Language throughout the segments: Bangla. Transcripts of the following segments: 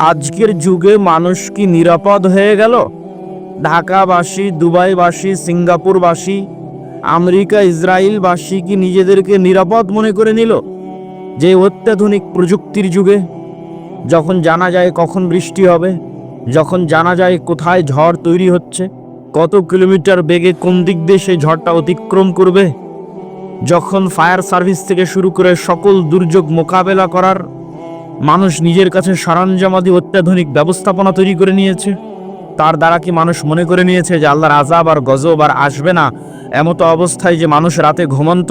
আজকের যুগে মানুষ কি নিরাপদ হয়ে গেল? ঢাকাবাসী, দুবাইবাসী, সিঙ্গাপুরবাসী, আমেরিকা ইসরায়েলবাসী কি নিজেদেরকে নিরাপদ মনে করে নিল? যে অত্যাধুনিক প্রযুক্তির যুগে, যখন জানা যায় কখন বৃষ্টি হবে, যখন জানা যায় কোথায় ঝড় তৈরি হচ্ছে, কত কিলোমিটার বেগে কোন দিক দিয়ে সেই ঝড়টা অতিক্রম করবে, যখন ফায়ার সার্ভিস থেকে শুরু করে সকল দুর্যোগ মোকাবেলা করার মানুষ নিজের কাছে সরঞ্জামাদি অত্যাধুনিক ব্যবস্থাপনা তৈরি করে নিয়েছে। তার দ্বারা কি মানুষ মনে করে নিয়েছে যে আল্লাহর আজাব আর গজব আর আসবে না? এমতো অবস্থায় যে মানুষ রাতে ঘুমন্ত,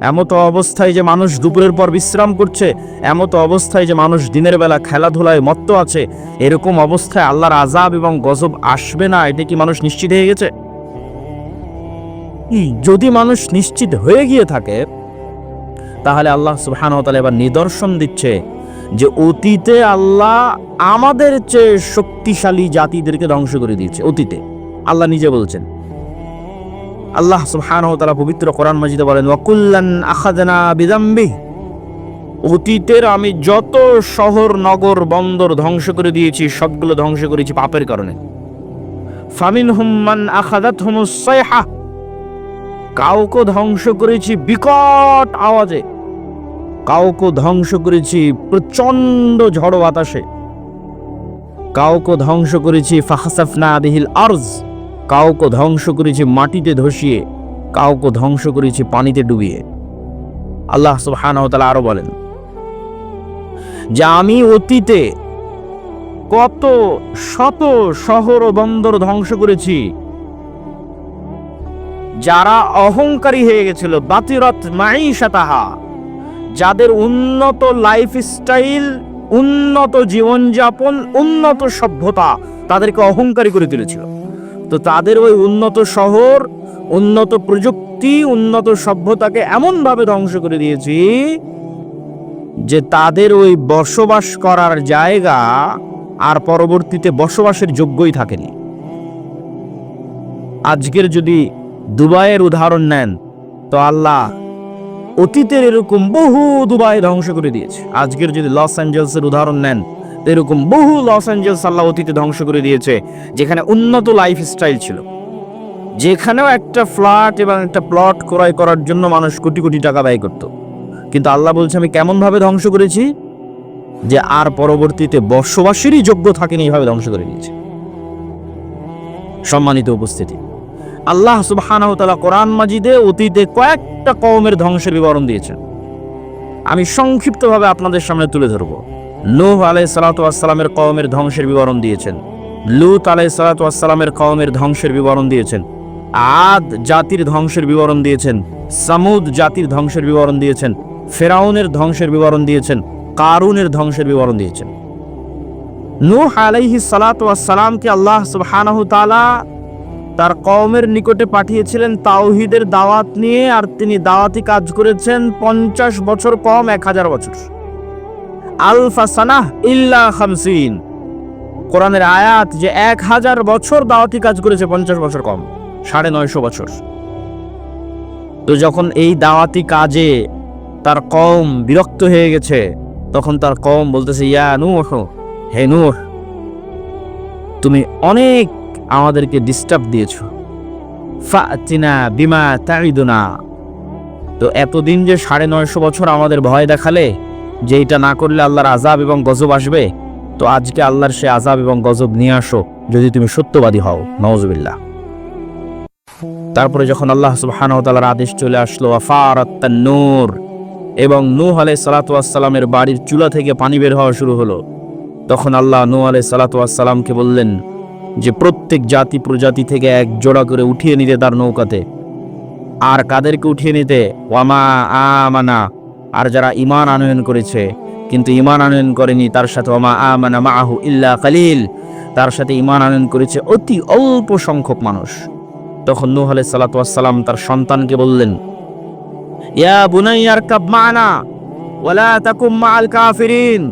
এমতো অবস্থায় যে মানুষ দুপুরের পর বিশ্রাম করছে, এমতো অবস্থায় যে মানুষ দিনের বেলা খেলাধুলায় মত্ত আছে, এরকম অবস্থায় আল্লাহর আজাব এবং গজব আসবে না, এটা কি মানুষ নিশ্চিত হয়ে গেছে? যদি মানুষ নিশ্চিত হয়ে গিয়ে থাকে, তাহলে আল্লাহ সুবহানাহু ওয়া এবার নিদর্শন দিচ্ছে। যে অতীতে আল্লাহ আমাদের চেয়ে শক্তিশালী জাতিদেরকে ধ্বংস করে দিয়েছে, অতীতে। আল্লাহ নিজে বলছেন। আল্লাহ সুবহানাহু ওয়া তাআলা পবিত্র কোরআন মাজিদে বলেন, ওয়াকুল্লান আখাযনা বিযামবি অতীতের আমি যত শহর, নগর, বন্দর ধ্বংস করে দিয়েছি, সবগুলো ধ্বংস করেছি পাপের কারণে। ফামিনহুম মান আখাযাতহুমুস সাইহা। কাউকে ধ্বংস করেছি বিকট আওয়াজে। কাউকে ধ্বংস করেছি প্রচণ্ড ঝড় বাতাসে। কাউকে ধ্বংস করেছি আরজ। কাউকে ধ্বংস করেছি মাটিতে ধসিয়ে। কাউকে ধ্বংস করেছি পানিতে ডুবিয়ে। আল্লাহ তাআলা আরও বলেন, যে আমি অতীতে কত শত শহর ও বন্দর ধ্বংস করেছি, যারা অহংকারী হয়ে গেছিল, বাতিরত মাইশাতাহা যাদের উন্নত লাইফ স্টাইল উন্নত জীবনযাপন, উন্নত সভ্যতা তাদেরকে অহংকারী করে তুলেছিল। তো তাদের ওই উন্নত শহর, উন্নত প্রযুক্তি, উন্নত সভ্যতাকে এমনভাবে ধ্বংস করে দিয়েছি যে তাদের ওই বসবাস করার জায়গা আর পরবর্তীতে বসবাসের যোগ্যই থাকেনি। আজকের যদি দুবাইয়ের উদাহরণ নেন, তো আল্লাহ অতীতের এরকম বহু দুবাই ধ্বংস করে দিয়েছে। আজকের যদি লস অ্যাঞ্জেলসের উদাহরণ নেন, এরকম বহু লস অ্যাঞ্জেলস আল্লাহ অতীতে ধ্বংস করে দিয়েছে, যেখানে উন্নত লাইফ স্টাইল ছিল। যেখানেও একটা ফ্ল্যাট এবং একটা প্লট ক্রয় করার জন্য মানুষ কোটি কোটি টাকা ব্যয় করত। কিন্তু আল্লাহ বলছে, আমি কেমনভাবে ধ্বংস করেছি? যে আর পরবর্তীতে বসবাসেরই যোগ্য থাকেনি, এইভাবে ধ্বংস করে দিয়েছে। সম্মানিত উপস্থিতি আল্লাহ সুবহানাহু কোরআন মাজিদে অতীতে কয়েকটা কওমের ধ্বংসের বিবরণ দিয়েছেন। আমি সংক্ষিপ্তভাবে আপনাদের সামনে তুলে ধরব। নূহ আলাইহিস সালাতু ওয়াসসালামের কওমের ধ্বংসের বিবরণ দিয়েছেন। লূত আলাইহিস সালাতু ওয়াসসালামের কওমের ধ্বংসের বিবরণ দিয়েছেন। আদ জাতির ধ্বংসের বিবরণ দিয়েছেন। সামুদ জাতির ধ্বংসের বিবরণ দিয়েছেন। ফেরাউনের ধ্বংসের বিবরণ দিয়েছেন। কারুনের ধ্বংসের বিবরণ দিয়েছেন। নূহ সালাতু ওয়াসসালামকে আল্লাহ সুবহানাহু তার কওমের নিকটে পাঠিয়েছিলেন তাওহিদের দাওয়াত নিয়ে আর তিনি দাওয়াতি কাজ করেছেন পঞ্চাশ বছর কম এক হাজার বছর। আলফা সানাহ ইল্লা খামসিন। কোরআনের আয়াত যে এক হাজার বছর দাওয়াতি কাজ করেছে পঞ্চাশ বছর কম, সাড়ে নয়শো বছর। তো যখন এই দাওয়াতি কাজে তার কম বিরক্ত হয়ে গেছে, তখন তার কম বলতেছে, ইয়া নূহ, হে নূহ, তুমি অনেক আমাদেরকে ডিস্টার্ব দিয়েছ। ফাতিনা বিমা তাইদুনা তো এতদিন যে সাড়ে নয়শো বছর আমাদের ভয় দেখালে যে এটা না করলে আল্লাহর আজাব এবং গজব আসবে, তো আজকে আল্লাহর সে আজাব এবং গজব নিয়ে আসো, যদি তুমি সত্যবাদী হও। নওয়াজবিল্লাহ তারপরে যখন আল্লাহ সুবহানাহু ওয়া আদেশ চলে আসলো নূর, এবং নূহ আলাই সালাতু ওয়াস সালামের বাড়ির চুলা থেকে পানি বের হওয়া শুরু হলো, তখন আল্লাহ নূহ আলাই সালাতু ওয়াস বললেন যে প্রত্যেক জাতি প্রজাতি থেকে এক জোড়া করে উঠিয়ে নিতে তার নৌকাতে। আর কাদেরকে উঠিয়ে নিতে? ওয়ামা আমানা। আর যারা ইমান আনয়ন করেছে, কিন্তু ইমান আনয়ন করেনি, তার সাথে ওমা আমানা মাহু ইল্লা কালিল। তার সাথে ইমান আনয়ন করেছে অতি অল্প সংখ্যক মানুষ। তখন নূহ আলাইহিস সালাতু তার সন্তানকে বললেন, ইয়া বুনাইয়ার কাব মানা, ওয়ালা তাকুম মাআল কাফিরিন।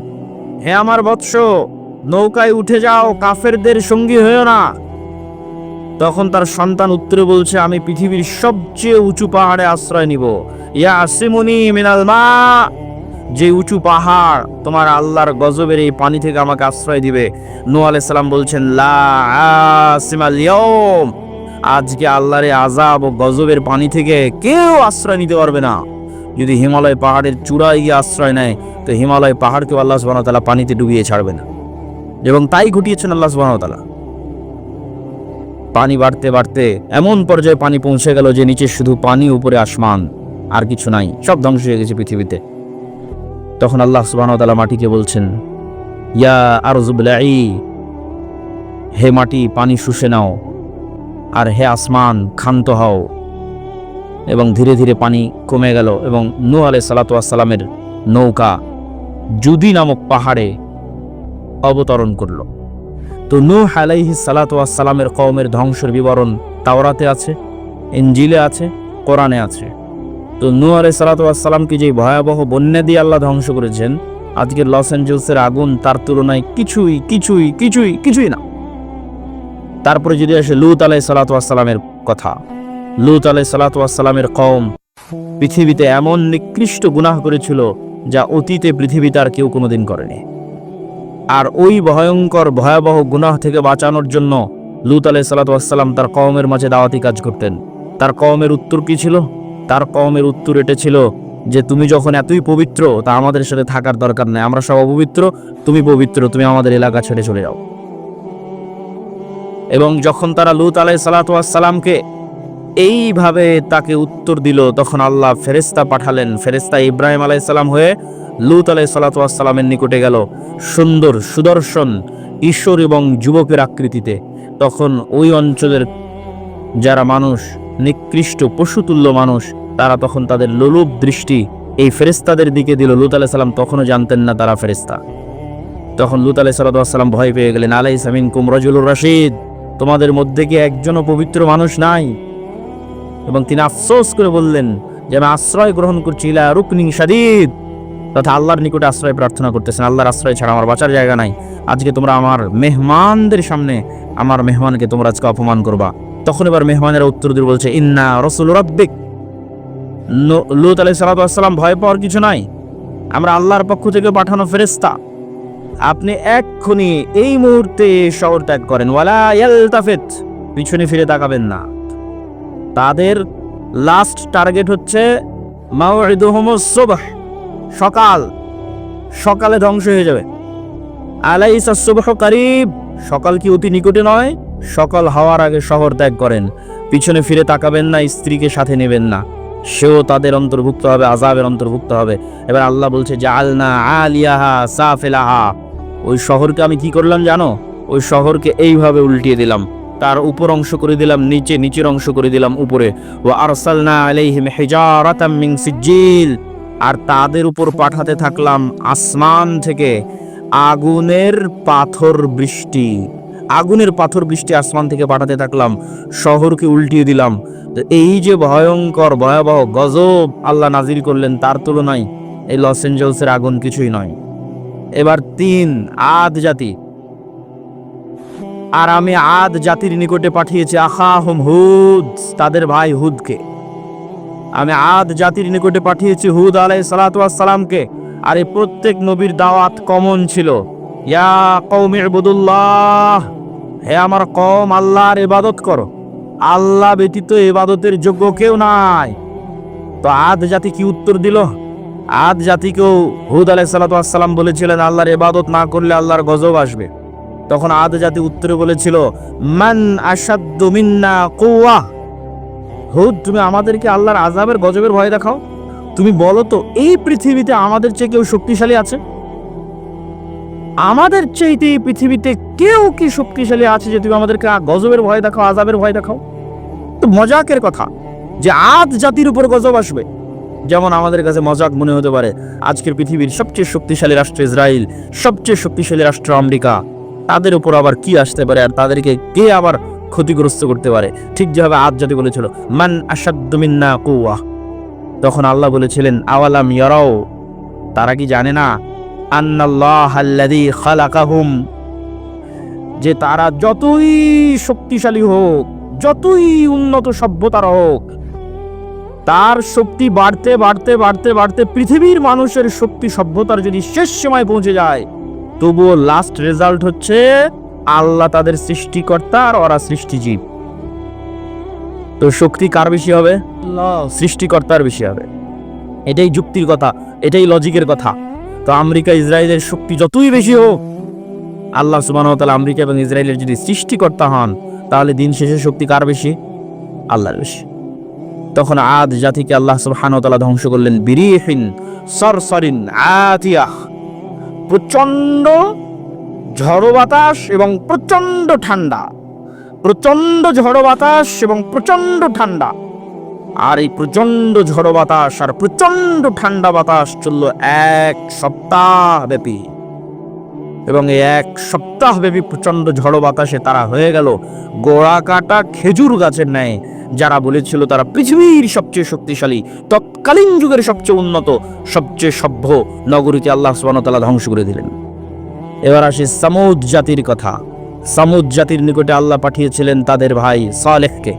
হে আমার বৎস নৌকায় উঠে যাও, কাফেরদের সঙ্গী হয়েও না। তখন তার সন্তান উত্তরে বলছে, আমি পৃথিবীর সবচেয়ে উঁচু পাহাড়ে আশ্রয় নিব। ইয়া আসিমুনি মিনাল মা। যে উঁচু পাহাড় তোমার আল্লাহর গজবের এই পানি থেকে আমাকে আশ্রয় দিবে। নূ সালাম বলছেন, লা আজকে আল্লাহর আযাব ও গজবের পানি থেকে কেউ আশ্রয় নিতে পারবে না। যদি হিমালয় পাহাড়ের চূড়ায় গিয়ে আশ্রয় নেয়, তো হিমালয় পাহাড়কেও আল্লাহ সুবহানাহু ওয়া তাআলা পানিতে ডুবিয়ে ছাড়বে না। এবং তাই ঘটিয়েছেন আল্লাহ তাআলা। পানি বাড়তে বাড়তে এমন পর্যায়ে পানি পৌঁছে গেল যে নিচে শুধু পানি, উপরে আসমান, আর কিছু নাই, সব ধ্বংস হয়ে গেছে পৃথিবীতে। তখন আল্লাহ তাআলা মাটিকে বলছেন, ইয়া আরজুবলাই হে মাটি, পানি শুষে নাও, আর হে আসমান, ক্ষান্ত হও। এবং ধীরে ধীরে পানি কমে গেল এবং নূ আলাইহিস সালাতু ওয়াস সালামের নৌকা জুদি নামক পাহাড়ে অবতরণ করল। তো নূহ আলাইহিস সালাতু ওয়াস সালামের কওমের ধ্বংসের বিবরণ তাওরাতে আছে, ইনজিলে আছে, কোরআনে আছে। তো নূহ আলাইহিস সালাতু ওয়াস সালামকে যে ভয়াবহ বন্যা দিয়ে আল্লাহ ধ্বংস করেছেন, আজকের লস অ্যাঞ্জেলসের আগুন তার তুলনায় কিছুই কিছুই কিছুই কিছুই না। তারপরে যদি আসে লুত আলাই সালাতু ওয়াস সালামের কথা। লুত আলাই সালাতু ওয়াস সালামের কওম পৃথিবীতে এমন নিকৃষ্ট গুনাহ করেছিল যা অতীতে পৃথিবীতে আর কেউ কোনোদিন করেনি। আর ওই ভয়ঙ্কর, ভয়াবহ গুনাহ থেকে বাঁচানোর জন্য লুত আলাই সালাতাম তার কওমের মাঝে দাওয়াতি কাজ করতেন। তার কওমের উত্তর কি ছিল? তার কওমের উত্তর এটা ছিল যে, তুমি যখন এতই পবিত্র, তা আমাদের সাথে থাকার দরকার নেই। আমরা সব অপবিত্র, তুমি পবিত্র, তুমি আমাদের এলাকা ছেড়ে চলে যাও। এবং যখন তারা লুত আলাই সালাতামকে এইভাবে তাকে উত্তর দিল, তখন আল্লাহ ফেরেস্তা পাঠালেন। ফেরেস্তা ইব্রাহিম আলাইসাল্লাম হয়ে লুত আলাই সালাতামের নিকটে গেল সুন্দর সুদর্শন ঈশ্বর এবং যুবকের আকৃতিতে। তখন ওই অঞ্চলের যারা মানুষ, নিকৃষ্ট পশুতুল্য মানুষ, তারা তখন তাদের লোলুপ দৃষ্টি এই ফেরেস্তাদের দিকে দিল। লুত আলাহ সাল্লাম তখনও জানতেন না তারা ফেরেস্তা তখন লুত আলাহ সাল্লাম ভয় পেয়ে গেলেন আলাই সামিন কুমরাজুলুর রশিদ, তোমাদের মধ্যে কি একজনও পবিত্র মানুষ নাই? এবং তিনি আফসোস করে বললেন যে, আমি আশ্রয় গ্রহণ করছি ইলা রুকনিং সাদিদ তথা আল্লাহর নিকটে আশ্রয়, প্রার্থনা করতেছেন। আল্লাহর আশ্রয় ছাড়া আমার বাঁচার জায়গা নাই। আজকে তোমরা আমার মেহমানদের সামনে আমার মেহমানকে তোমরা আজকে অপমান করবা। তখন এবার মেহমানেরা উত্তর দিয়ে বলছে, ইন্না রসুল রব্বিক। লুত আলাই সালাতাম ভয় পাওয়ার কিছু নাই। আমরা আল্লাহর পক্ষ থেকে পাঠানো ফেরেস্তা আপনি এক্ষুনি এই মুহূর্তে শহর ত্যাগ করেন। ওয়ালা ইয়ালতাফিত। পিছনে ফিরে তাকাবেন না। তাদের লাস্ট টার্গেট হচ্ছে মাউইদুহুমুস সুবহ সকাল। সকালে ধ্বংস হয়ে যাবে। আলাইসা সুবহ কারিব, সকাল কি অতি নিকটে নয়? সকাল হওয়ার আগে শহর ত্যাগ করেন। পিছনে ফিরে তাকাবেন না, স্ত্রীকে সাথে নেবেন না। সেও তাদের অন্তর্ভুক্ত হবে আজাবের অন্তর্ভুক্ত হবে। এবার আল্লাহ বলছে যে আলনা আলিয়াহা সাফেলাহা। ওই শহরকে আমি কি করলাম জানো? ওই শহরকে এইভাবে উল্টিয়ে দিলাম। তার উপর অংশ করে দিলাম, নিচে, নিচের অংশ করে দিলাম উপরে। ও আরসালনা আলাইহিম হিজারাতাম মিন সিজিল আর তাদের উপর পাঠাতে থাকলাম আসমান থেকে আগুনের পাথর বৃষ্টি। আগুনের পাথর বৃষ্টি আসমান থেকে পাঠাতে থাকলাম, শহরকে উল্টিয়ে দিলাম। তো এই যে ভয়ঙ্কর, ভয়াবহ গজব আল্লাহ নাজির করলেন, তার তুলনায় এই লস এঞ্জেলসের আগুন কিছুই নয়। এবার তিন, আদ জাতি। আর আমি আদ জাতির নিকটে পাঠিয়েছি আখা হুম হুদ, তাদের ভাই হুদকে। আমি আদ জাতির নিকটে পাঠিয়েছি হুদ আলাই সালাতামকে আর এই প্রত্যেক নবীর দাওয়াত কমন ছিল। ইয়া কৌম ইবুদুল্লাহ, হে আমার কম আল্লাহর ইবাদত করো। আল্লাহ ব্যতীত ইবাদতের যোগ্য কেউ নাই। তো আদ জাতি কি উত্তর দিল? আদ জাতিকেও হুদ আলাই সালাতাম বলেছিলেন, আল্লাহর ইবাদত না করলে আল্লাহর গজব আসবে। তখন আদ জাতি উত্তরে বলেছিল, মান আসাদ্দু মিন্না কৌয়া হুদ, তুমি আমাদেরকে আল্লাহর আজাবের গজবের ভয় দেখাও। তুমি বলো তো, এই পৃথিবীতে আমাদের চেয়ে কেউ শক্তিশালী আছে? আমাদের চাইতে এই পৃথিবীতে কেউ কি শক্তিশালী আছে যে তুমি আমাদেরকে গজবের ভয় দেখাও আজাবের ভয় দেখাও? তো মজাকের কথা, যে আজ জাতির উপর গজব আসবে। যেমন আমাদের কাছে মজাক মনে হতে পারে, আজকের পৃথিবীর সবচেয়ে শক্তিশালী রাষ্ট্র ইসরায়েল সবচেয়ে শক্তিশালী রাষ্ট্র আমেরিকা। তাদের উপর আবার কি আসতে পারে আর তাদেরকে কে আবার ক্ষতিগ্রস্ত করতে পারে। ঠিক যেভাবে আদ জাতি বলেছিল, মান আসাদ্দমিন্না কুয়া তখন আল্লাহ বলেছিলেন, আওয়ালাম ইয়ারাও, তারা কি জানে না? আন্নাল্লাহ আল্লাযী খালাকাহুম। যে তারা যতই শক্তিশালী হোক, যতই উন্নত সভ্যতার হোক, তার শক্তি বাড়তে বাড়তে বাড়তে বাড়তে পৃথিবীর মানুষের শক্তি সভ্যতার যদি শেষ সময় পৌঁছে যায়, তবুও লাস্ট রেজাল্ট হচ্ছে আল্লাহ তাদের সৃষ্টিকর্তা আর ওরা সৃষ্টিজীব। তো শক্তি কার বেশি হবে? সৃষ্টিকর্তার বেশি হবে। এটাই যুক্তির কথা এটাই লজিকের কথা। তো আমেরিকা ইসরায়েলের শক্তি যতই বেশি হোক আল্লাহ সুবাহ আমেরিকা এবং ইসরায়েলের যদি সৃষ্টিকর্তা হন তাহলে দিন শেষে শক্তি কার বেশি? আল্লাহর বেশি। তখন আদ জাতিকে আল্লাহ সুবহানাহু ওয়া ধ্বংস করলেন বিরিহিন সরসরিন আতিয়াহ। প্রচণ্ড ঝড়ো বাতাস এবং প্রচণ্ড ঠান্ডা। প্রচণ্ড ঝড়ো বাতাস এবং প্রচণ্ড ঠান্ডা। আর এই প্রচণ্ড ঝড়ো বাতাস আর প্রচণ্ড ঠান্ডা বাতাস চলল এক সপ্তাহ ব্যাপী এবং এই এক সপ্তাহ ব্যাপী প্রচণ্ড ঝড়ো বাতাসে তারা হয়ে গেল গোড়া কাটা খেজুর গাছের ন্যায়, যারা বলেছিল তারা পৃথিবীর সবচেয়ে শক্তিশালী, তৎকালীন যুগের সবচেয়ে উন্নত, সবচেয়ে সভ্য নগরীতে আল্লাহ সুবাহতাল্লাহ ধ্বংস করে দিলেন। এবার আসি সামুদ জাতির কথা। সামুদ জাতির নিকটে আল্লাহ পাঠিয়েছিলেন তাদের ভাই সালেহকে।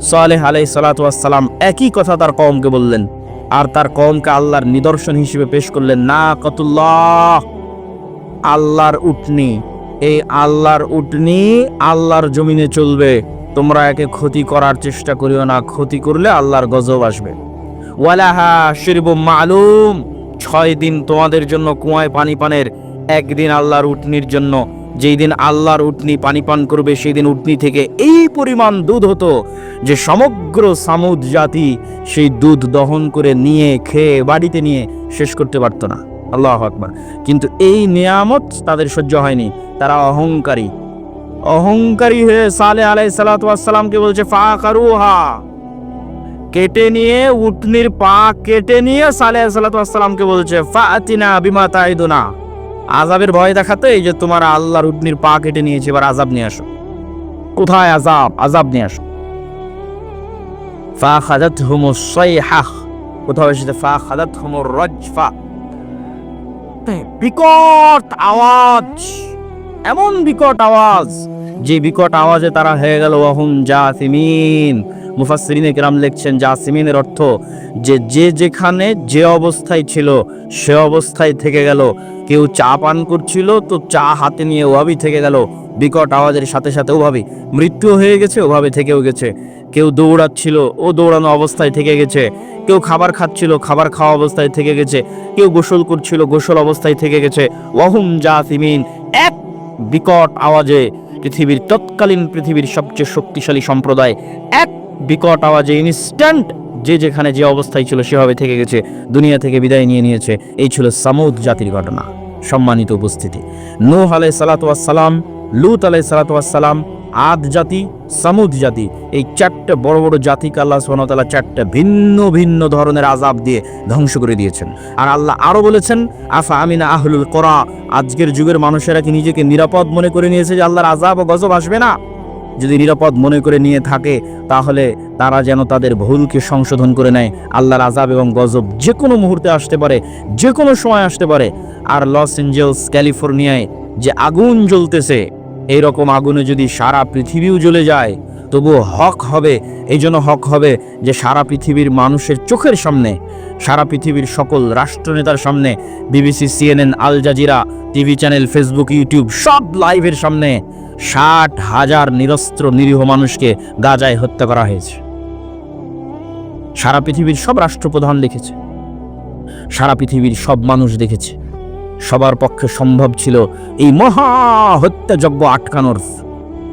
সালেহ আলাই সালাতাম একই কথা তার কওমকে বললেন। আর তার কওমকে আল্লাহর নিদর্শন হিসেবে পেশ করলেন না কতুল্লাহ আল্লাহর উটনি। এই আল্লাহর উটনি আল্লাহর জমিনে চলবে। তোমরা একে ক্ষতি করার চেষ্টা করিও না, ক্ষতি করলে আল্লাহর গজব আসবে। ওয়ালাহা শিরবু মালুম। ছয় দিন তোমাদের জন্য কুয়ায় পানি পানের একদিন আল্লাহর উটনির জন্য, যেই দিন আল্লাহর উটনি পানি পান করবে, সেই দিন উটনি থেকে এই পরিমাণ দুধ হতো যে সমগ্র সামুদ জাতি সেই দুধ দহন করে নিয়ে, খেয়ে, বাড়িতে নিয়ে শেষ করতে পারতো না। আল্লাহ আকবার। কিন্তু এই নিয়ামত তাদের সহ্য হয়নি। তারা অহংকারী। অহংকারী হয়ে সালে আলাই সালাতামকে বলছে ফা কারুহা কেটে নিয়ে, উটনির পা কেটে নিয়ে সালে সালাতামকে বলছে, ফাতিনা বিমা তাইদুনা। আজাবের ভয় দেখাতে এই যে তোমার আল্লাহর উটনির পা কেটে নিয়েছে, এবার আজাব নিয়ে আসো। কোথায় আজাব আজাব নিয়ে আসো। ফা খাদাত হুমু সাইহাহ কোথাও এসেছে, ফা খাদাত হুমু রজফা বিকট আওয়াজ। এমন বিকট আওয়াজ, যে বিকট আওয়াজে তারা হয়ে গেল ওহুম জাসিমিন। মুফাসসিরিনে কেরাম লিখছেন, জাসিমিনের অর্থ যে যে যেখানে যে অবস্থায় ছিল, সে অবস্থায় থেকে গেল। কেউ চা পান করছিল, তো চা হাতে নিয়ে ওভাবেই থেকে গেল। বিকট আওয়াজের সাথে সাথে ওভাবেই। মৃত্যু হয়ে গেছে, ওভাবে থেকেও গেছে। কেউ দৌড়াচ্ছিল, ও দৌড়ানো অবস্থায় থেকে গেছে। কেউ খাবার খাচ্ছিল, খাবার খাওয়া অবস্থায় থেকে গেছে। কেউ গোসল করছিল, গোসল অবস্থায় থেকে গেছে। ওয়াহুম জাসিমিন, এক বিকট আওয়াজে পৃথিবীর, তৎকালীন পৃথিবীর সবচেয়ে শক্তিশালী সম্প্রদায়, এক বিকট আওয়াজে ইনস্ট্যান্ট যে যেখানে যে অবস্থায় ছিল, সেভাবে থেকে গেছে। দুনিয়া থেকে বিদায় নিয়ে নিয়েছে। এই ছিল সামুদ জাতির ঘটনা। সম্মানিত উপস্থিতি। নূহ আলাই সালাতাম লুত আলাই সালাতাম আদ জাতি, সামুদ জাতি, এই চারটে বড় বড় জাতিকে আল্লাহ সোহানতাল্লাহ চারটে ভিন্ন ভিন্ন ধরনের আজাব দিয়ে ধ্বংস করে দিয়েছেন। আর আল্লাহ আরও বলেছেন, আফা আমিনা আহলুল করা আজকের যুগের মানুষেরা কি নিজেকে নিরাপদ মনে করে নিয়েছে যে আল্লাহর আজাব ও গজব আসবে না? যদি নিরাপদ মনে করে নিয়ে থাকে, তাহলে তারা যেন তাদের ভুলকে সংশোধন করে নেয়। আল্লাহর আজাব এবং গজব যে কোনো মুহূর্তে আসতে পারে, যে কোনো সময় আসতে পারে। আর লস এঞ্জেলস, ক্যালিফোর্নিয়ায় যে আগুন জ্বলতেছে এই রকম আগুনে যদি সারা পৃথিবীও জ্বলে যায় তবু হক হবে এই জন্য হক হবে যে সারা পৃথিবীর মানুষের চোখের সামনে, সারা পৃথিবীর সকল রাষ্ট্রনেতার সামনে, BBC, CNN, Al Jazeera, TV channel, Facebook, YouTube, সব লাইভের সামনে ষাট হাজার নিরস্ত্র নিরীহ মানুষকে গাজায় হত্যা করা হয়েছে। সারা পৃথিবীর সব রাষ্ট্রপ্রধান দেখেছে। সারা পৃথিবীর সব মানুষ দেখেছে। সবার পক্ষে সম্ভব ছিল এই মহা হত্যাযজ্ঞ আটকানোর।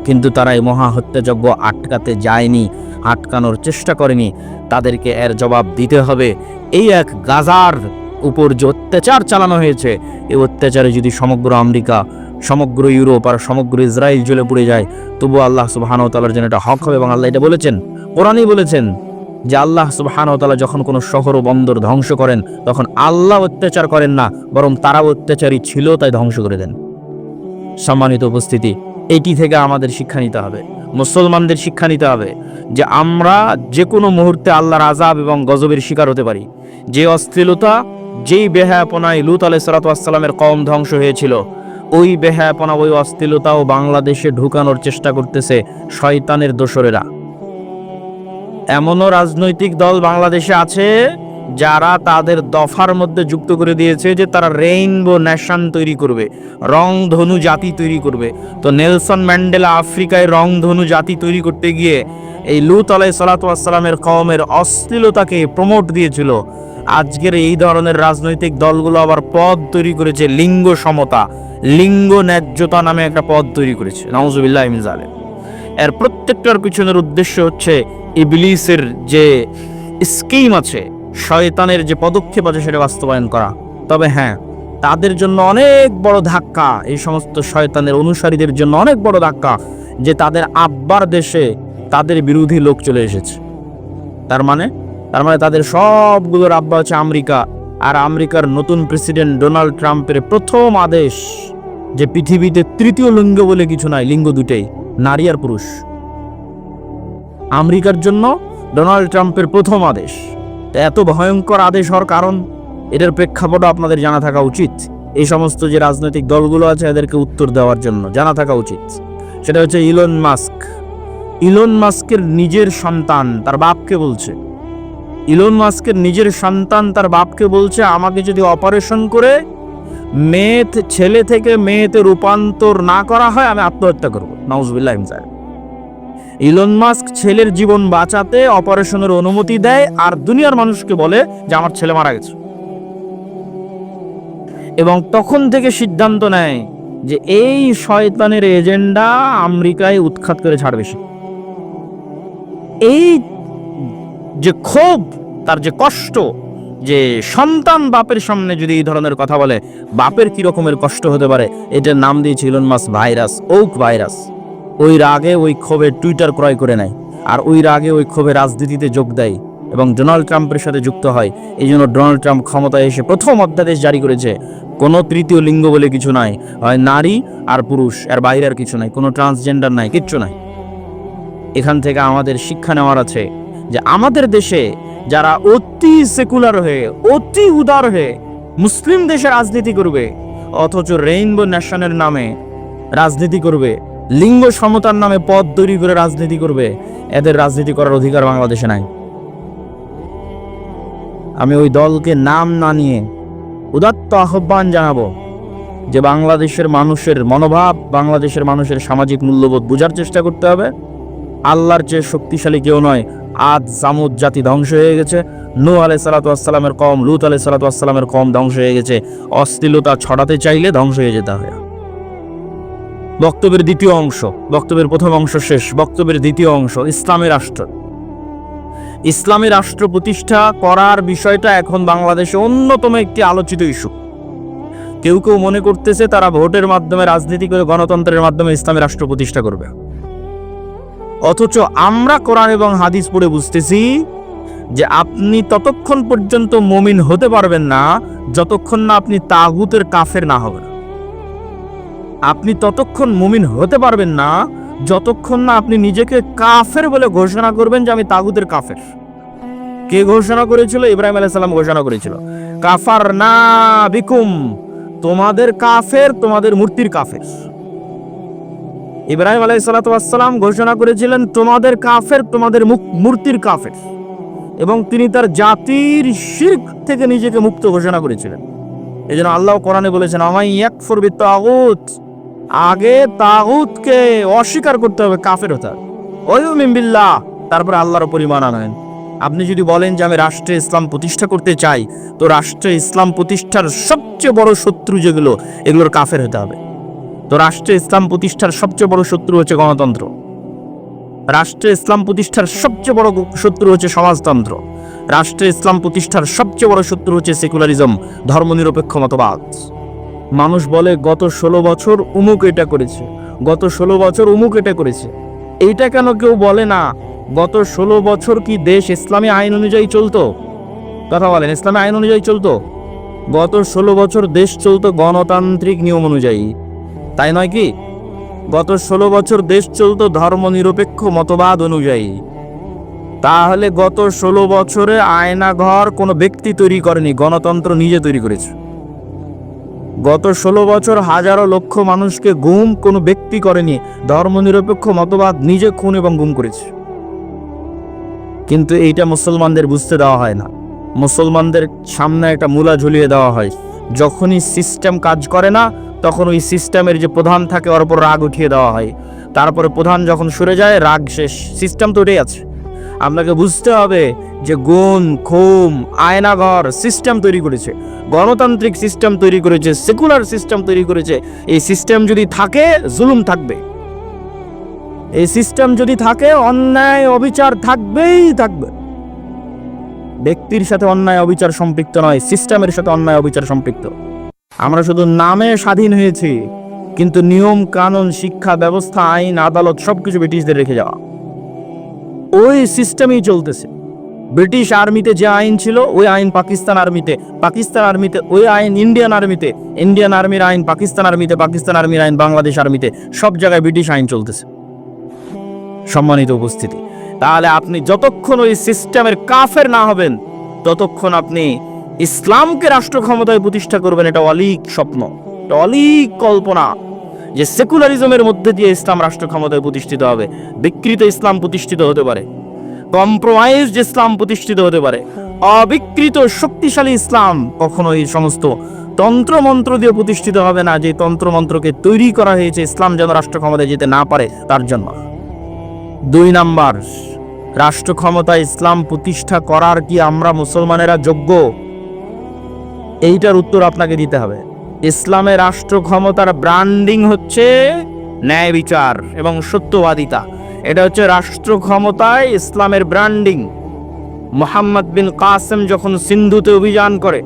কিন্তু তারা এই মহা হত্যাযজ্ঞ আটকাতে যায়নি, আটকানোর চেষ্টা করেনি। তাদেরকে এর জবাব দিতে হবে, এই এক গাজার উপর যে অত্যাচার চালানো হয়েছে, এই অত্যাচারে যদি সমগ্র আমেরিকা সমগ্র ইউরোপ আর সমগ্র ইসরায়েল জ্বলে পড়ে যায়। তবু আল্লাহ সুবাহানও তালার জন্য এটা হক হবে এবং আল্লাহ এটা বলেছেন। কোরআনই বলেছেন যে আল্লাহ সুবাহানও তালা যখন কোনো শহর ও বন্দর ধ্বংস করেন, তখন আল্লাহ অত্যাচার করেন না, বরং তারা অত্যাচারী ছিল, তাই ধ্বংস করে দেন। সম্মানিত উপস্থিতি, এটি থেকে আমাদের শিক্ষা নিতে হবে, মুসলমানদের শিক্ষা নিতে হবে যে আমরা যে কোনো মুহূর্তে আল্লাহর আজাব এবং গজবের শিকার হতে পারি। যে অশ্লীলতা, যেই বেহায়াপনায় লুত আলাই সালাতামের কম ধ্বংস হয়েছিল ওই বেহায়াপনা, ওই অশ্লীলতাও বাংলাদেশে ঢুকানোর চেষ্টা করতেছে শয়তানের দোসরেরা। এমনও রাজনৈতিক দল বাংলাদেশে আছে যারা তাদের দফার মধ্যে যুক্ত করে দিয়েছে যে তারা রেইনবো ন্যাশন তৈরি করবে, রংধনু জাতি তৈরি করবে। তো নেলসন ম্যান্ডেলা আফ্রিকায় রংধনু জাতি তৈরি করতে গিয়ে এই লুত আলাই সালাতামের কওমের অশ্লীলতাকে প্রমোট দিয়েছিল। আজকের এই ধরনের রাজনৈতিক দলগুলো আবার পদ তৈরি করেছে লিঙ্গ সমতা, লিঙ্গ ন্যায্যতা নামে একটা পদ তৈরি করেছে। নওয়াজুবিল্লাহ ইমজালে এর প্রত্যেকটার পিছনের উদ্দেশ্য হচ্ছে ইবলিসের যে স্কিম আছে, শয়তানের যে পদক্ষেপ আছে সেটা বাস্তবায়ন করা। তবে হ্যাঁ তাদের জন্য অনেক বড় ধাক্কা, এই সমস্ত শয়তানের অনুসারীদের জন্য অনেক বড় ধাক্কা, যে তাদের আব্বার দেশে তাদের বিরোধী লোক চলে এসেছে। তার মানে তার মানে তাদের সবগুলোর আব্বা হচ্ছে আমেরিকা। আর আমেরিকার নতুন প্রেসিডেন্ট ডোনাল্ড ট্রাম্পের প্রথম আদেশ যে পৃথিবীতে তৃতীয় লিঙ্গ বলে কিছু নাই, লিঙ্গ দুটেই নারী আর পুরুষ। আমেরিকার জন্য ডোনাল্ড ট্রাম্পের প্রথম আদেশ। এত ভয়ঙ্কর আদেশ হওয়ার কারণ, এটার প্রেক্ষাপটও আপনাদের জানা থাকা উচিত। এই সমস্ত যে রাজনৈতিক দলগুলো আছে, এদেরকে উত্তর দেওয়ার জন্য জানা থাকা উচিত। সেটা হচ্ছে ইলন মাস্ক। ইলন মাস্কের নিজের সন্তান, তার বাপকে বলছে। ইলন মাস্কের নিজের সন্তান তার বাপকে বলছে, আমাকে যদি অপারেশন করে মেয়ে ছেলে থেকে মেয়েতে রূপান্তর না করা হয়, আমি আত্মহত্যা করব। নওয়াজবিল্লাহ ইমজার ইলন মাস্ক ছেলের জীবন বাঁচাতে অপারেশনের অনুমতি দেয় আর দুনিয়ার মানুষকে বলে যে, আমার ছেলে মারা গেছে। এবং তখন থেকে সিদ্ধান্ত নেয় যে, এই শয়তানের এজেন্ডা আমেরিকায় উৎখাত করে ছাড়বে সে। এই যে ক্ষোভ, তার যে কষ্ট, যে সন্তান বাপের সামনে যদি এই ধরনের কথা বলে, বাপের কি রকমের কষ্ট হতে পারে? এটার নাম দিয়েছে ইলন মাস ভাইরাস ওক ভাইরাস ওই রাগে ওই ক্ষোভে টুইটার ক্রয় করে নেয়, আর ওই রাগে ওই ক্ষোভে রাজনীতিতে যোগ দেয় এবং ডোনাল্ড ট্রাম্পের সাথে যুক্ত হয়। এই জন্য ডোনাল্ড ট্রাম্প ক্ষমতায় এসে প্রথম অধ্যাদেশ জারি করেছে। কোনো তৃতীয় লিঙ্গ বলে কিছু নাই, হয় নারী আর পুরুষ আর বাইরে আর কিছু নাই, কোনো ট্রান্সজেন্ডার নাই, কিচ্ছু নাই। এখান থেকে আমাদের শিক্ষা নেওয়ার আছে। যে আমাদের দেশে যারা অতি সেকুলার হয়ে, অতি উদার হয়ে মুসলিম দেশে রাজনীতি করবে, অথচ রেইনবো ন্যাশনের নামে রাজনীতি করবে, লিঙ্গ সমতার নামে পদ তৈরি করে রাজনীতি করবে, এদের রাজনীতি করার অধিকার বাংলাদেশে নাই। আমি ওই দলকে নাম না নিয়ে উদাত্ত আহ্বান জানাব যে বাংলাদেশের মানুষের মনোভাব, বাংলাদেশের মানুষের সামাজিক মূল্যবোধ বোঝার চেষ্টা করতে হবে। আল্লাহর চেয়ে শক্তিশালী কেউ নয়। আজ জামুদ জাতি ধ্বংস হয়ে গেছে। নূ আলাই সালাতামের কম লুত আলাই সালাতামের কম ধ্বংস হয়ে গেছে। অশ্লীলতা ছড়াতে চাইলে ধ্বংস হয়ে যেতে হবে বক্তব্যের দ্বিতীয় অংশ, বক্তব্যের প্রথম অংশ শেষ, বক্তব্যের দ্বিতীয় অংশ, ইসলামী রাষ্ট্র। ইসলামী রাষ্ট্র প্রতিষ্ঠা করার বিষয়টা এখন বাংলাদেশে অন্যতম একটি আলোচিত ইস্যু। কেউ কেউ মনে করতেছে তারা ভোটের মাধ্যমে, রাজনীতি করে গণতন্ত্রের মাধ্যমে ইসলামী রাষ্ট্র প্রতিষ্ঠা করবে। অথচ আমরা কোরআন এবং হাদিস পড়ে বুঝতেছি যে আপনি ততক্ষণ পর্যন্ত মমিন হতে পারবেন না, যতক্ষণ না আপনি তাগুতের কাফের না হবেন। আপনি ততক্ষণ মুমিন হতে পারবেন না, যতক্ষণ না আপনি নিজেকে কাফের বলে ঘোষণা করবেন যে আমি তাগুতের কাফের। কে ঘোষণা করেছিল? ইব্রাহিম সালাম ঘোষণা করেছিল। কাফার না বিকুম, তোমাদের কাফের তোমাদের মূর্তির কাফের। ইব্রাহিম আলাইসালাম ঘোষণা করেছিলেন, তোমাদের কাফের তোমাদের মুক- মূর্তির কাফের। এবং তিনি তার জাতির শির্ক থেকে নিজেকে মুক্ত ঘোষণা করেছিলেন। এই জন্য আল্লাহ কোরআনে বলেছেন আমাই ইয়াকফুর বি তাগুত আগে তাগুতকে অস্বীকার করতে হবে, কাফের হতে হবে। ওয়ুমিন বিল্লাহ। তারপরে আল্লাহর উপর ঈমান আনেন। আপনি যদি বলেন যে, আমি রাষ্ট্রে ইসলাম প্রতিষ্ঠা করতে চাই, তো রাষ্ট্রে ইসলাম প্রতিষ্ঠার সবচেয়ে বড় শত্রু যেগুলো, এগুলোর কাফের হতে হবে। তো রাষ্ট্রে ইসলাম প্রতিষ্ঠার সবচেয়ে বড় শত্রু হচ্ছে গণতন্ত্র। রাষ্ট্রে ইসলাম প্রতিষ্ঠার সবচেয়ে বড় শত্রু হচ্ছে সমাজতন্ত্র। রাষ্ট্রে ইসলাম প্রতিষ্ঠার সবচেয়ে বড় শত্রু হচ্ছে সেকুলারিজম, ধর্মনিরপেক্ষ মতবাদ। মানুষ বলে, গত ষোলো বছর উমুক এটা করেছে, গত ষোলো বছর উমুক এটা করেছে। এইটা কেন কেউ বলে না, গত ষোলো বছর কি দেশ ইসলামী আইন অনুযায়ী চলতো? কথা বলেন, ইসলামী আইন অনুযায়ী চলতো? গত ষোলো বছর দেশ চলতো গণতান্ত্রিক নিয়ম অনুযায়ী। তাই নয় কি? গত ষোলো বছর দেশ চলতো ধর্মনিরপেক্ষ মতবাদ অনুযায়ী। তাহলে গত ষোলো বছরে আয়নাঘর কোনো ব্যক্তি তৈরি করেনি, গণতন্ত্র নিজে তৈরি করেছে। গত ষোলো বছর হাজারো লক্ষ মানুষকে গুম কোনো ব্যক্তি করেনি, ধর্মনিরপেক্ষ মতবাদ নিজে খুন এবং গুম করেছে। কিন্তু এইটা মুসলমানদের বুঝতে দেওয়া হয় না। মুসলমানদের সামনে একটা মূলা ঝুলিয়ে দেওয়া হয়, যখনই সিস্টেম কাজ করে না তখন ওই সিস্টেমের যে প্রধান থাকে, ওর উপর রাগ উঠিয়ে দেওয়া হয়। তারপরে প্রধান যখন সরে যায়, রাগ শেষ। সিস্টেম তো ওটাই আছে। আপনাকে বুঝতে হবে যে গুণ, খুম, আয়নাঘর সিস্টেম তৈরি করেছে। গণতান্ত্রিক সিস্টেম তৈরি করেছে, সেকুলার সিস্টেম তৈরি করেছে। এই সিস্টেম যদি থাকে, জুলুম থাকবে। এই সিস্টেম যদি থাকে, অন্যায়, অবিচার থাকবেই থাকবে। ব্যক্তির সাথে অন্যায়, অবিচার সম্পৃক্ত নয়, সিস্টেমের সাথে অন্যায়, অবিচার সম্পৃক্ত। আমরা শুধু নামে স্বাধীন হয়েছি, কিন্তু নিয়ম, কানুন, শিক্ষা, ব্যবস্থা, আইন, আদালত সবকিছু ব্রিটিশদের রেখে যাওয়া। ওই সিস্টেমেই চলতেছে। ব্রিটিশ আর্মিতে যে আইন ছিল, ওই আইন পাকিস্তান আর্মিতে পাকিস্তান আর্মিতে, ওই আইন ইন্ডিয়ান আর্মিতে, ইন্ডিয়ান আর্মির আইন পাকিস্তান আর্মিতে, পাকিস্তান আর্মির আইন বাংলাদেশ আর্মিতে, সব জায়গায় ব্রিটিশ আইন চলতেছে। সম্মানিত উপস্থিতি, তাহলে আপনি যতক্ষণ ওই সিস্টেমের কাফের না হবেন, ততক্ষণ আপনি ইসলামকে রাষ্ট্র ক্ষমতায় প্রতিষ্ঠা করবেন এটা অলিক স্বপ্ন। এটা অলিক কল্পনা যে সেকুলারিজমের মধ্যে দিয়ে ইসলাম রাষ্ট্র ক্ষমতায় প্রতিষ্ঠিত হবে। বিকৃত ইসলাম প্রতিষ্ঠিত হতে পারে। কম্প্রোমাইজ ইসলাম প্রতিষ্ঠিত হতে পারে। অবিকৃত শক্তিশালী ইসলাম কখনো এই সমস্ত তন্ত্রমন্ত্র দিয়ে প্রতিষ্ঠিত হবে না। যে তন্ত্রমন্ত্রকে তৈরি করা হয়েছে, ইসলাম যেন রাষ্ট্র ক্ষমতায় যেতে না পারে, তার জন্য। দুই নাম্বার রাষ্ট্র ক্ষমতা ইসলাম প্রতিষ্ঠা করার কি আমরা মুসলমানেরা যোগ্য? এইটার উত্তর আপনাকে দিতে হবে। ইসলামের রাষ্ট্র ক্ষমতার ব্র্যান্ডিং হচ্ছে ন্যায় বিচার এবং সত্যবাদিতা। এটা হচ্ছে রাষ্ট্র ক্ষমতায় ইসলামের ব্র্যান্ডিং। মোহাম্মদ বিন কাসেম যখন সিন্ধুতে অভিযান করে,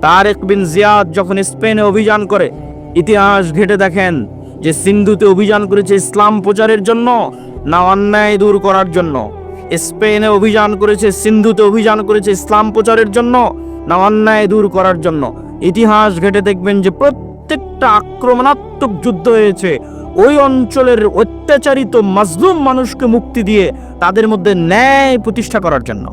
তারেক বিন জিয়াদ যখন স্পেনে অভিযান করে, ইতিহাস ঘেটে দেখেন যে সিন্ধুতে অভিযান করেছে ইসলাম প্রচারের জন্য না অন্যায় দূর করার জন্য। স্পেনে অভিযান করেছে, সিন্ধুতে অভিযান করেছে ইসলাম প্রচারের জন্য না অন্যায় দূর করার জন্য। ইতিহাস ঘেটে দেখবেন যে প্রত্যেকটা আক্রমণাত্মক যুদ্ধ হয়েছে। ওই অঞ্চলের অত্যাচারিত মাজলুম মানুষকে মুক্তি দিয়ে তাদের মধ্যে ন্যায় প্রতিষ্ঠা করার জন্য।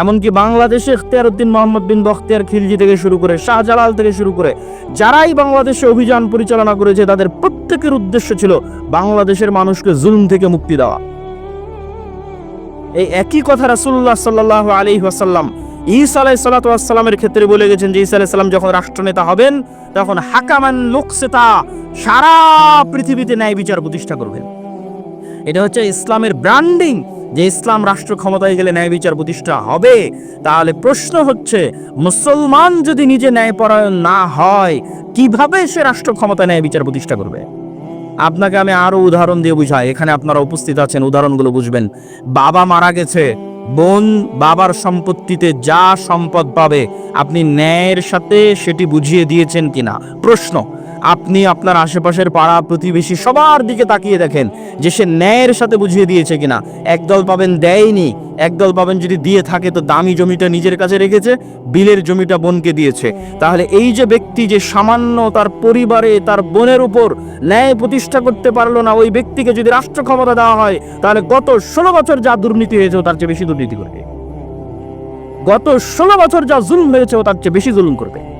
এমনকি বাংলাদেশে ইখতিয়ার উদ্দিন মোহাম্মদ বিন বখতিয়ার খিলজি থেকে শুরু করে শাহজালাল থেকে শুরু করে যারাই বাংলাদেশে অভিযান পরিচালনা করেছে, তাদের প্রত্যেকের উদ্দেশ্য ছিল বাংলাদেশের মানুষকে জুলুম থেকে মুক্তি দেওয়া। এই একই কথা রাসুল্লাহ সাল্লাল্লাহু আলাইহি ওয়াসাল্লাম ঈসা আলাইহিস সালাতু ওয়াসসালামের ক্ষেত্রে বলে গেছেন যে, ঈসা আলাইহিস সালাম যখন রাষ্ট্রনেতা হবেন, তখন হাকামান লুকসেতা, সারা পৃথিবীতে ন্যায় বিচার প্রতিষ্ঠা করবেন। এটা হচ্ছে ইসলামের ব্র্যান্ডিং যে ইসলাম রাষ্ট্র ক্ষমতায় গেলে ন্যায় বিচার প্রতিষ্ঠা হবে, তাহলে প্রশ্ন হচ্ছে, মুসলমান যদি নিজে ন্যায়পরায়ণ না হয়, কীভাবে সে রাষ্ট্র ক্ষমতায় ন্যায় বিচার প্রতিষ্ঠা করবে? আপনাকে আমি আরও উদাহরণ দিয়ে বুঝাই। এখানে আপনারা উপস্থিত আছেন, উদাহরণগুলো বুঝবেন। বাবা মারা গেছে বোন বাবার সম্পত্তিতে যা সম্পদ পাবে আপনি ন্যায়ের সাথে সেটি বুঝিয়ে দিয়েছেন কিনা? প্রশ্ন। আপনি আপনার আশেপাশের পাড়া, প্রতিবেশী সবার দিকে তাকিয়ে দেখেন যে সে ন্যায়ের সাথে বুঝিয়ে দিয়েছে কিনা। একদল পাবেন দেয়নি, একদল পাবেন যদি দিয়ে থাকে তো দামি জমিটা নিজের কাছে রেখেছে, বিলের জমিটা বোনকে দিয়েছে। তাহলে এই যে ব্যক্তি যে সামান্য তার পরিবারে, তার বোনের উপর ন্যায় প্রতিষ্ঠা করতে পারল না, ওই ব্যক্তিকে যদি রাষ্ট্র ক্ষমতা দেওয়া হয়, তাহলে গত ষোলো বছর যা দুর্নীতি হয়েছে তার চেয়ে বেশি দুর্নীতি করবে। গত ষোলো বছর যা জুলুম হয়েছে তার চেয়ে বেশি জুলুম করবে।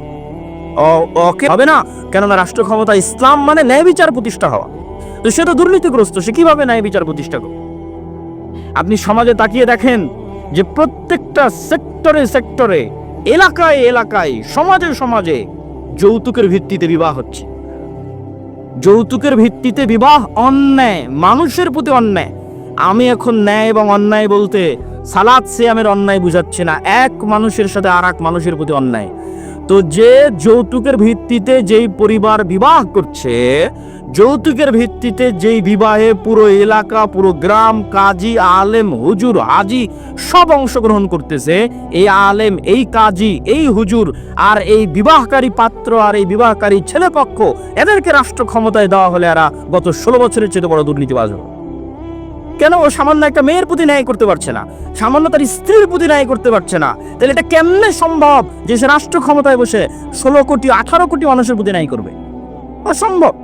ওকে হবে না? কেননা রাষ্ট্র ক্ষমতা ইসলাম মানে ন্যায় বিচার প্রতিষ্ঠা হওয়া। তো সে তো দুর্নীতিগ্রস্ত, সে কীভাবে ন্যায় বিচার প্রতিষ্ঠা করবে? আপনি সমাজে তাকিয়ে দেখেন যে প্রত্যেকটা সেক্টরে সেক্টরে, এলাকায় এলাকায়, সমাজে সমাজে যৌতুকের ভিত্তিতে বিবাহ হচ্ছে। যৌতুকের ভিত্তিতে বিবাহ অন্যায়, মানুষের প্রতি অন্যায়। আমি এখন ন্যায় এবং অন্যায় বলতে সালাদ সিয়ামের অন্যায় বুঝাচ্ছি না। এক মানুষের সাথে আর এক মানুষের প্রতি অন্যায়। তো যে যৌতুকের ভিত্তিতে যেই পরিবার বিবাহ করছে, যৌতুকের ভিত্তিতে যেই বিবাহে পুরো এলাকা, পুরো গ্রাম, কাজী, আলেম, হুজুর, হাজি সব অংশগ্রহণ করতেছে, এই আলেম, এই কাজী, এই হুজুর আর এই বিবাহকারী পাত্র আর এই বিবাহকারী ছেলেপক্ষ, এদেরকে রাষ্ট্র ক্ষমতায় দেওয়া হলে এরা গত ষোলো বছরের চেয়ে বড় দুর্নীতিবাজ হবে। কেন ও সামান্য একটা মেয়ের প্রতি ন্যায় করতে পারছে না? সামান্য তার স্ত্রীর প্রতি ন্যায় করতে পারছে না। তাহলে এটা কেমনে সম্ভব যে সে রাষ্ট্র ক্ষমতায় বসে ষোলো কোটি, আঠারো কোটি মানুষের প্রতি ন্যায় করবে? অসম্ভব।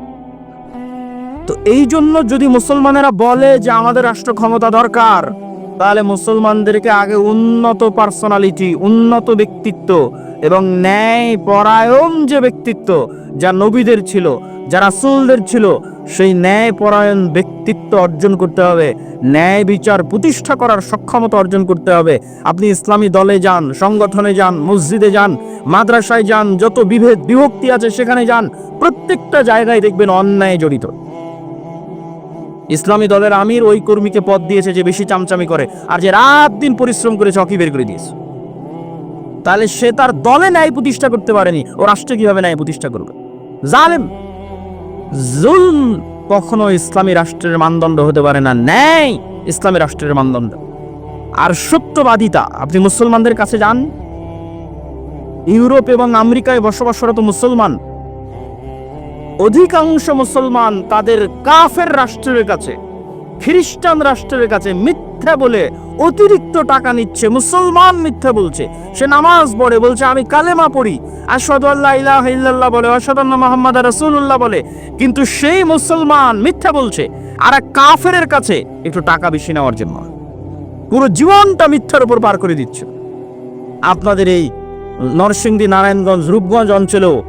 তো এই জন্য যদি মুসলমানেরা বলে যে আমাদের রাষ্ট্র ক্ষমতা দরকার, তাহলে মুসলমানদেরকে আগে উন্নত পার্সোনালিটি উন্নত ব্যক্তিত্ব এবং ন্যায় পরায়ণ যে ব্যক্তিত্ব, যা নবীদের ছিল যারা রাসূলদের ছিল, সেই ন্যায়পরায়ণ ব্যক্তিত্ব অর্জন করতে হবে। ন্যায় বিচার প্রতিষ্ঠা করার সক্ষমতা অর্জন করতে হবে। আপনি ইসলামী দলে যান, সংগঠনে যান, মসজিদে যান, মাদ্রাসায় যান, যত বিভেদ, বিভক্তি আছে সেখানে যান, প্রত্যেকটা জায়গায় দেখবেন অন্যায় জড়িত। ইসলামী দলের আমির ওই কর্মীকে পদ দিয়েছে যে বেশি চামচামি করে, আর যে রাত দিন পরিশ্রম করে চকি বের করে দিয়েছে। তাহলে সে তার দলে ন্যায় প্রতিষ্ঠা করতে পারেনি, ও রাষ্ট্রে কীভাবে ন্যায় প্রতিষ্ঠা করবে? জালেম জুলম কখনো ইসলামী রাষ্ট্রের মানদণ্ড হতে পারে না। ন্যায় ইসলামী রাষ্ট্রের মানদণ্ড। আর সত্যবাদিতা, আপনি মুসলমানদের কাছে যান। ইউরোপ এবং আমেরিকায় বসবাসরত মুসলমান, অধিকাংশ মুসলমান তাদের কাফের রাষ্ট্রের কাছে, খ্রিস্টান রাষ্ট্রের কাছে মিথ্যা বলে অতিরিক্ত টাকা নিচ্ছে, মুসলমান মিথ্যা বলছে। সে নামাজ পড়ে, বলছে, আমি কালেমা পড়ি। আসাদু আল্লাহ ইলাহা ইল্লাল্লাহ বলে আসাদান্না মোহাম্মদ রাসূলুল্লাহ বলে। কিন্তু সেই মুসলমান মিথ্যা বলছে। আর এক কাফেরের কাছে একটু টাকা বেশি নেওয়ার জন্য। পুরো জীবনটা মিথ্যার উপর পার করে দিচ্ছে। আপনাদের এই নরসিংদী নারায়ণগঞ্জ, রূপগঞ্জ অঞ্চলেও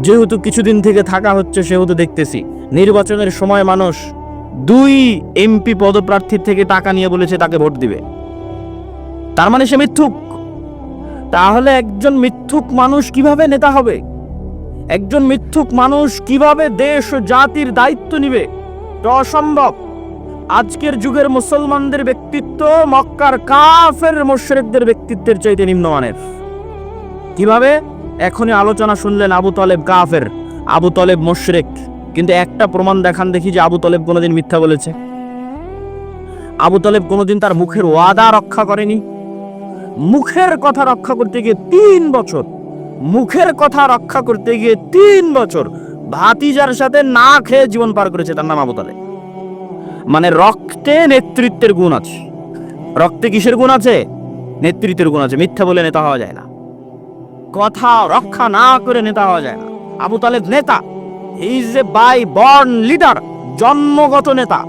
যেহেতু কিছুদিন থেকে থাকা হচ্ছে, সেহেতু দেখতেছি। নির্বাচনের সময় মানুষ দুই এমপি পদপ্রার্থীর থেকে টাকা নিয়ে বলেছে তাকে ভোট দিবে। তার মানে সে মিথ্যুক। তাহলে একজন মিথ্যুক মানুষ কীভাবে নেতা হবে? একজন মিথ্যুক মানুষ কীভাবে দেশ ও জাতির দায়িত্ব নিবে? অসম্ভব। আজকের যুগের মুসলমানদের ব্যক্তিত্ব মক্কার কাফের মোশরেকদের ব্যক্তিত্বের চাইতে নিম্নমানের। কীভাবে? এখনই আলোচনা শুনলেন আবু তলেব কাফের, আবু তলেব মোশরেক। কিন্তু একটা প্রমাণ দেখান দেখি যে আবু তলেব কোনোদিন মিথ্যা বলেছে। আবু তলেব কোনোদিন তার মুখের ওয়াদা রক্ষা করেনি। মুখের কথা রক্ষা করতে গিয়ে তিন বছর, মুখের কথা রক্ষা করতে গিয়ে তিন বছর ভাতিজার সাথে না খেয়ে জীবন পার করেছে তার নাম আবু তলেব। মানে রক্তে নেতৃত্বের গুণ আছে। রক্তে কিসের গুণ আছে? নেতৃত্বের গুণ আছে। মিথ্যা বলে নেতা হওয়া যায় না। কথা রক্ষা না করে নেতা হওয়া যায় না। আবু তালেব নেতা। Is a by born leader জন্মগত নেতা।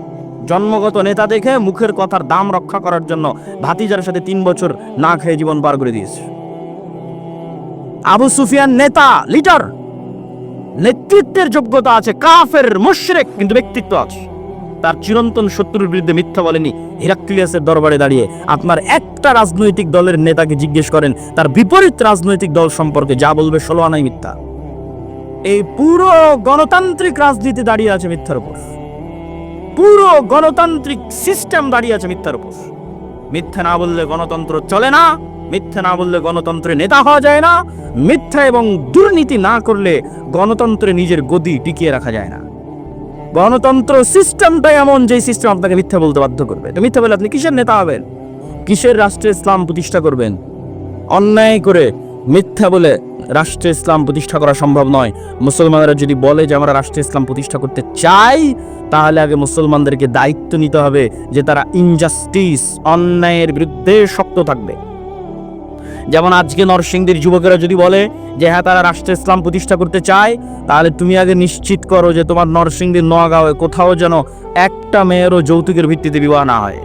জন্মগত নেতা দেখে মুখের কথার দাম রক্ষা করার জন্য ভাতিজার সাথে তিন বছর না খেয়ে জীবন পার করে দিয়েছে। আবু সুফিয়ান নেতা লিডার নেতৃত্বের যোগ্যতা আছে কাফের মুশরিক, কিন্তু ব্যক্তিত্ব আছে। তার চিরন্তন শত্রুর বিরুদ্ধে মিথ্যা বলেনি হিরাক্লিয়াসের দরবারে দাঁড়িয়ে। আপনার একটা রাজনৈতিক দলের নেতাকে জিজ্ঞেস করেন, তার বিপরীত রাজনৈতিক দল সম্পর্কে যা বলবে ষোলো আনাই মিথ্যা। এই পুরো গণতান্ত্রিক রাজনীতি দাঁড়িয়ে আছে মিথ্যার উপর। পুরো গণতান্ত্রিক সিস্টেম দাঁড়িয়ে আছে মিথ্যার উপর। মিথ্যা না বললে গণতন্ত্র চলে না, মিথ্যা না বললে গণতন্ত্রে নেতা হওয়া যায় না, মিথ্যা এবং দুর্নীতি না করলে গণতন্ত্রে নিজের গদি টিকিয়ে রাখা যায় না। গণতন্ত্র সিস্টেমটাই এমন যে সিস্টেম আপনাকে মিথ্যা বলতে বাধ্য করবে। তো মিথ্যা বলে আপনি কিসের নেতা হবেন? কিসের রাষ্ট্রে ইসলাম প্রতিষ্ঠা করবেন? অন্যায় করে মিথ্যা বলে রাষ্ট্রে ইসলাম প্রতিষ্ঠা করা সম্ভব নয়। মুসলমানরা যদি বলে যে আমরা রাষ্ট্রে ইসলাম প্রতিষ্ঠা করতে চাই, তাহলে আগে মুসলমানদেরকে দায়িত্ব নিতে হবে যে তারা ইনজাস্টিস অন্যায়ের বিরুদ্ধে শক্ত থাকবে। যেমন আজকে নরসিংদীর যুবকেরা যদি বলে যে হ্যাঁ তারা রাষ্ট্রে ইসলাম প্রতিষ্ঠা করতে চায়, তাহলে তুমি আগে নিশ্চিত করো যে তোমার নরসিংদীর নোয়াগাঁওয়ে কোথাও যেন একটা মেয়েরও যৌতুকের ভিত্তিতে বিবাহ না হয়।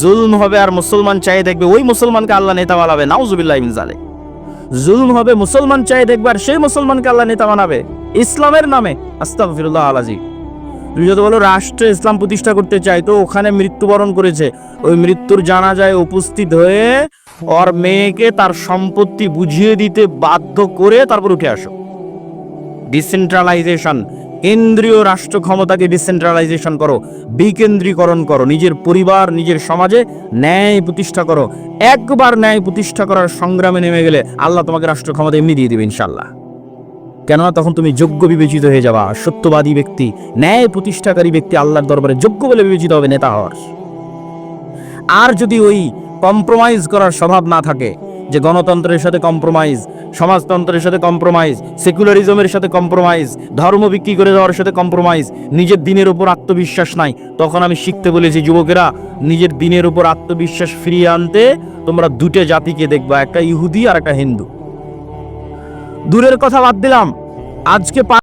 জুলম হবে আর মুসলমান চাই দেখবে ওই মুসলমানকে আল্লাহ নেতা বানাবে নাউজুবিল্লাহ ইনজালে জুলম হবে, মুসলমান চাই দেখবার, সেই মুসলমানকে আল্লাহ নেতা বানাবে। ইসলামের নামে, আস্তাগফিরুল্লাহ আলাজি তুমি যদি বলো, রাষ্ট্রে ইসলাম প্রতিষ্ঠা করতে চাই, তো ওখানে মৃত্যুবরণ করেছে। ওই মৃত্যুর জানা যায় উপস্থিত হয়ে ওর মেয়েকে তার সম্পত্তি বুঝিয়ে দিতে বাধ্য করে তারপর উঠে আসো। ডিসেন্ট্রালাইজেশন কেন্দ্রীয় রাষ্ট্র ক্ষমতাকে ডিসেন্ট্রালাইজেশন করো, বিকেন্দ্রীকরণ করো, নিজের পরিবার, নিজের সমাজে ন্যায় প্রতিষ্ঠা করো। একবার ন্যায় প্রতিষ্ঠা করার সংগ্রামে নেমে গেলে আল্লাহ তোমাকে রাষ্ট্র ক্ষমতা এমনি দিয়ে দেবে ইনশাল্লাহ কেননা তখন তুমি যোগ্য বিবেচিত হয়ে যাবা, সত্যবাদী ব্যক্তি, ন্যায় প্রতিষ্ঠাকারী ব্যক্তি, আল্লাহর দরবারে যোগ্য বলে বিবেচিত হবে নেতা হওয়ার। আর যদি ওই কম্প্রোমাইজ করার স্বভাব না থাকে যে গণতন্ত্রের সাথে কম্প্রোমাইজ সমাজতন্ত্রের সাথে কম্প্রোমাইজ সেকুলারিজমের সাথে কম্প্রোমাইজ ধর্ম বিক্রি করে দেওয়ার সাথে কম্প্রোমাইজ নিজের দিনের উপর আত্মবিশ্বাস নাই। তখন আমি শিখতে বলেছি, যুবকেরা, নিজের দিনের উপর আত্মবিশ্বাস ফিরিয়ে আনতে তোমরা দুটো জাতিকে দেখবা, একটা ইহুদি আর একটা হিন্দু। দূরের কথা বাদ দিলাম। আজকে